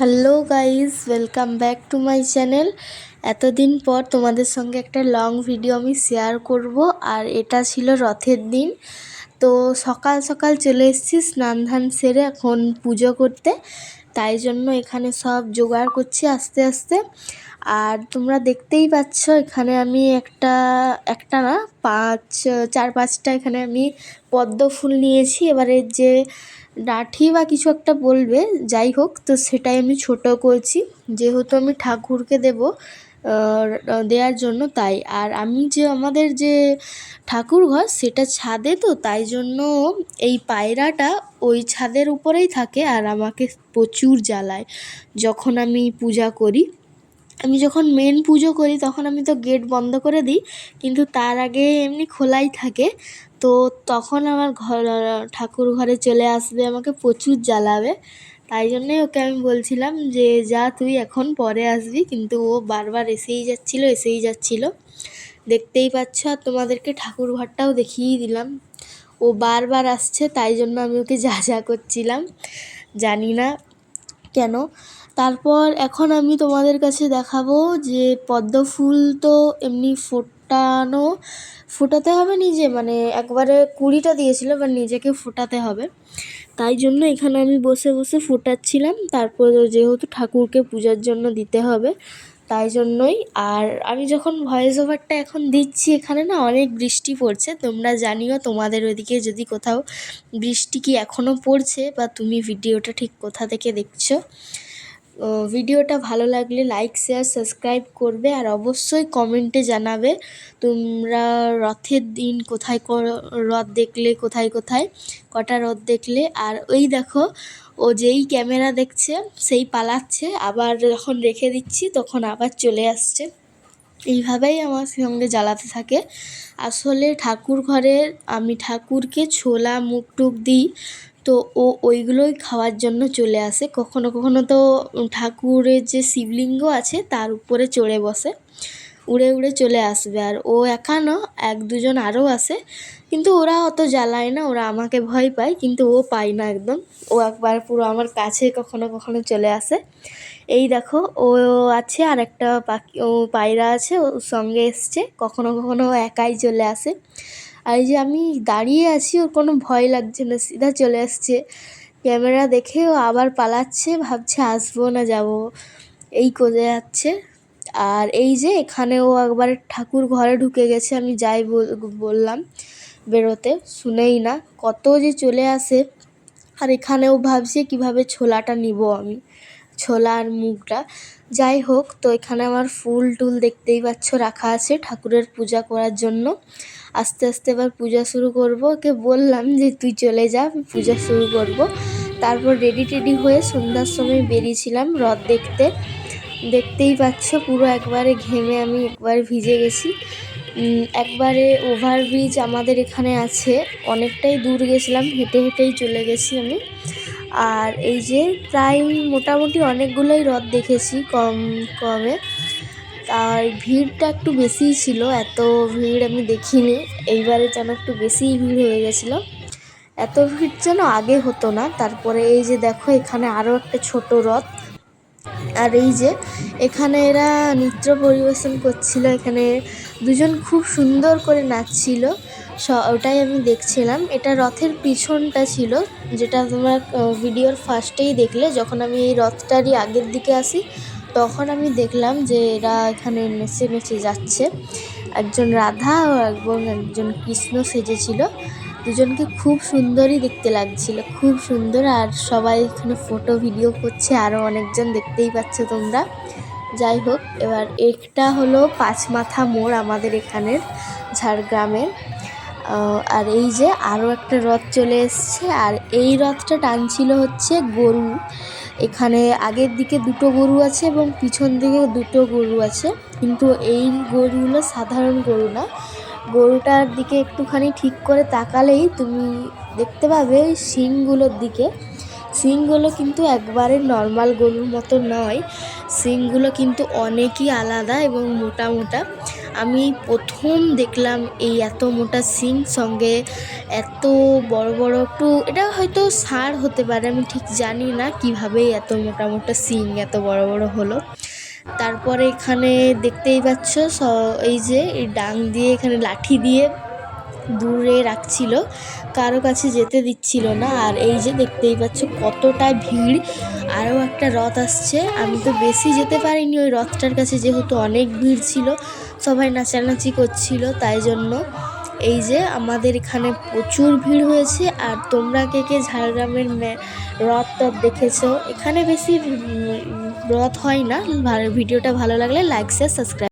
Hello guys welcome back to my channel এতদিন পর তোমাদের সঙ্গে একটা লং ভিডিও আমি শেয়ার করব, আর এটা ছিল রথের দিন। তো সকাল সকাল চলে এসেছি স্নান ধান সেরে এখন পুজো করতে। তাই জন্য এখানে সব জোগাড় করছি আস্তে আস্তে। আর তোমরা দেখতেই পাচ্ছ, এখানে আমি একটা একটা না, পাঁচ, চার, পাঁচটা এখানে আমি পদ্ম ফুল নিয়েছি। এবারে যে ডাঠি বা কিছু একটা বলবে, যাই হোক, তো সেটাই আমি ছোট করছি। যেহেতু আমি ঠাকুরকে দেব দেওয়ার জন্য তাই। আর আমি যে আমাদের যে ঠাকুর ঘর, সেটা ছাদে তো, তাই জন্য এই পায়রাটা ওই ছাদের উপরেই থাকে আর আমাকে প্রচুর জ্বালায় যখন আমি পূজা করি। আমি যখন মেন পুজো করি, তখন আমি তো গেট বন্ধ করে দিই, কিন্তু তার আগে এমনি খোলাই থাকে। তো তখন আমার ঘর, ঠাকুর ঘরে চলে আসবে, আমাকে প্রচুর জ্বালাবে। তাই জন্যই ওকে আমি বলছিলাম যে, যা, তুই এখন পরে আসবি। কিন্তু ও বারবার এসেই যাচ্ছিল এসেই যাচ্ছিল। দেখতেই পাচ্ছ, আর তোমাদেরকে ঠাকুর ঘরটাও দেখিয়েই দিলাম। ও বারবার আসছে, তাই জন্য আমি ওকে যা যা করছিলাম। জানি না কেন। তারপর এখন আমি তোমাদের কাছে দেখাবো যে, পদ্ম ফুল তো এমনি ফোটানো, ফোটাতে হবে নিজে মানে একবারে কুড়িটা দিয়েছিল এবার নিজেকে ফোটাতে হবে। তাই জন্য এখানে আমি বসে বসে ফোটাচ্ছিলাম। তারপর যেহেতু ঠাকুরকে পূজার জন্য দিতে হবে, তাই জন্যই। আর আমি যখন ভয়েস ওভারটা এখন দিচ্ছি এখানে না, অনেক বৃষ্টি পড়ছে। তোমরা জানিও, তোমাদের ওইদিকে যদি কোথাও বৃষ্টি কি এখনও পড়ছে, বা তুমি ভিডিওটা ঠিক কোথা থেকে দেখছ? ভিডিওটা ভালো লাগলে লাইক শেয়ার সাবস্ক্রাইব করবে আর অবশ্যই কমেন্টে জানাবে তোমরা রথের দিন কোথায় রথ দেখলে, কোথায় কোথায়, কটা রথ দেখলে। আর ওই দেখো, ও যেই ক্যামেরা দেখছে, সেই পালাচ্ছে, আবার যখন রেখে দিচ্ছি, তখন আবার চলে আসছে। এইভাবেই আমার সঙ্গে জ্বালাতে থাকে। আসলে ঠাকুর ঘরের আমি ঠাকুরকে ছোলা মুখ টুক দিই। তো ও ওইগুলোই খাওয়ার জন্য চলে আসে। কখনো কখনো তো ঠাকুরের যে শিবলিঙ্গ আছে, তার উপরে চড়ে বসে। উড়ে উড়ে চলে আসবে আর ও একা না এক দুজন আরও আসে কিন্তু ওরা অত জ্বালায় না, ওরা আমাকে ভয় পায়, কিন্তু ও পায় না একদম। ও একবার পুরো আমার কাছে কখনো কখনো চলে আসে। এই দেখো, ও আছে আর একটা পাখি, ও পায়রা আছে ওর সঙ্গে এসছে। কখনো কখনো একাই চলে আসে। আর এই যে আমি দাঁড়িয়ে আছি, ওর কোনো ভয় লাগছে না, সিধা চলে আসছে। ক্যামেরা দেখে ও আবার পালাচ্ছে, ভাবছে আসব না, যাব। এই করে যাচ্ছে। আর এই যে এখানে ও একবার ঠাকুর ঘরে ঢুকে গেছে, আমি যাই বললাম বেরোতে, শুনেই না, কত যে চলে আসে। আর এখানেও ভাবছে কীভাবে ছোলাটা নিব আমি, ছোলা আর মুগটা। যাই হোক, তো এখানে আমার ফুল টুল দেখতেই পাচ্ছ, রাখা আছে ঠাকুরের পূজা করার জন্য। আস্তে আস্তে এবার পূজা শুরু করব। ওকে বললাম যে, তুই চলে যা পূজা শুরু করব। তারপর রেডি টেডি হয়ে সন্ধ্যার সময় বেরিয়েছিলাম রথ দেখতে। দেখতেই পাচ্ছ পুরো একবারে ঘেমে আমি একবারে ভিজে গেছি। একবারে ওভারব্রিজ আমাদের এখানে আছে। অনেকটাই দূর গেছিলাম, হেঁটে হেঁটেই চলে গেছি আমি। আর এই যে প্রায় মোটামুটি অনেকগুলোই রথ দেখেছি কম, কমে। আর ভিড়টা একটু বেশিই ছিল, এত ভিড় আমি দেখিনি। এইবারে যেন একটু বেশিই ভিড় হয়ে গেছিল। এত ভিড় যেন আগে হতো না। তারপরে এই যে দেখো, এখানে আরও একটা ছোট রথ। আর এই যে এখানে এরা নৃত্য পরিবেশন করছিল, এখানে দুজন খুব সুন্দর করে নাচছিল। ওটাই আমি দেখছিলাম। এটা রথের পিছনটা ছিল, যেটা তোমরা ভিডিওর ফার্স্টেই দেখলে, যখন আমি এই রথটারই আগের দিকে আসি তখন আমি দেখলাম যে এরা এখানে নেচে নেচে যাচ্ছে। একজন রাধা এবং একজন কৃষ্ণ সেজেছিল। দুজনকে খুব সুন্দরই দেখতে লাগছিল, খুব সুন্দর। আর সবাই এখানে ফটো ভিডিও করছে আরও অনেকজন দেখতেই পাচ্ছ তোমরা। যাই হোক, এবার একটা হলো পাঁচ মাথা মোড় আমাদের এখানের ঝাড়গ্রামের। আর এই যে আরও একটা রথ চলে এসছে, আর এই রথটা টানছিল হচ্ছে গরু। এখানে আগের দিকে দুটো গরু আছে এবং পিছন দিকে দুটো গরু আছে। কিন্তু এই গরুগুলো সাধারণ গরু না। গরুটার দিকে একটুখানি ঠিক করে তাকালেই তুমি দেখতে পাবে শিংগুলোর দিকে। শিংগুলো কিন্তু একবারে নর্মাল গরুর মতো নয়। শিংগুলো কিন্তু অনেকই আলাদা এবং মোটা মোটা। আমি প্রথম দেখলাম এই এত মোটা সিং সঙ্গে এত বড় বড় একটু, এটা হয়তো সার হতে পারে, আমি ঠিক জানি না কীভাবে এত মোটা মোটা সিং এত বড় বড় হলো। তারপরে এখানে দেখতেই পাচ্ছ এই যে এই ডাং দিয়ে এখানে লাঠি দিয়ে দূরে রাখছিল, কারও কাছে যেতে দিচ্ছিল না। আর এই যে দেখতেই পাচ্ছ কতটা ভিড়, আরও একটা রথ আসছে। আমি তো বেশি যেতে পারিনি ওই রথটার কাছে, যেহেতু অনেক ভিড় ছিল, সবাই নাচানাচি করছিল, তাই জন্য। এই যে আমাদের এখানে প্রচুর ভিড় হয়েছে, আর তোমরা কে কে ঝাড়গ্রামের রথ টথ দেখেছ? এখানে বেশি রথ হয় না। ভিডিওটা ভালো লাগলে লাইক, শেয়ার, সাবস্ক্রাইব।